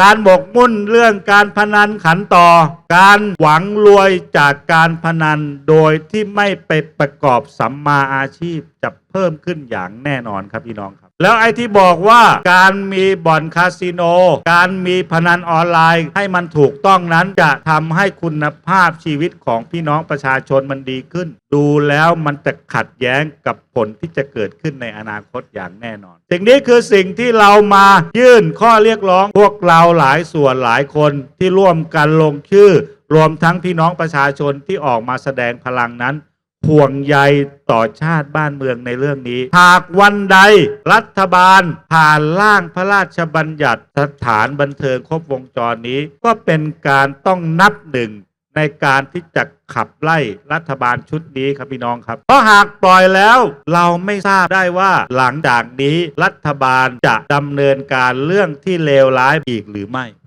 การหมกมุ่นเรื่องการพนันขันต่อ การหวังรวยจากการพนันโดยที่ไม่ไปประกอบสัมมาอาชีพจะเพิ่มขึ้นอย่างแน่นอนครับพี่น้องครับ แล้วไอ้ที่บอกว่าการมีบ่อนคาสิโน การมีพนันออนไลน์ให้มันถูกต้องนั้นจะทำให้คุณภาพชีวิตของพี่น้องประชาชนมันดีขึ้น ดูแล้วมันจะขัดแย้งกับผลที่จะเกิดขึ้นในอนาคตอย่างแน่นอน สิ่งนี้คือสิ่งที่เรามายื่นข้อเรียกร้องพวกเราหลายส่วนหลายคนที่ร่วมกันลงชื่อ รวมทั้งพี่น้องประชาชนที่ออกมาแสดงพลังนั้น ห่วงใยต่อชาติบ้านเมืองในเรื่องนี้ หากวันใดรัฐบาลผ่านร่างพระราชบัญญัติสถานบันเทิงครบวงจรนี้ ก็เป็นการต้องนับหนึ่งในการที่จะขับไล่รัฐบาลชุดนี้ครับพี่น้องครับ เพราะหากปล่อยแล้วเราไม่ทราบได้ว่าหลังจากนี้รัฐบาลจะดำเนินการเรื่องที่เลวร้ายอีกหรือไม่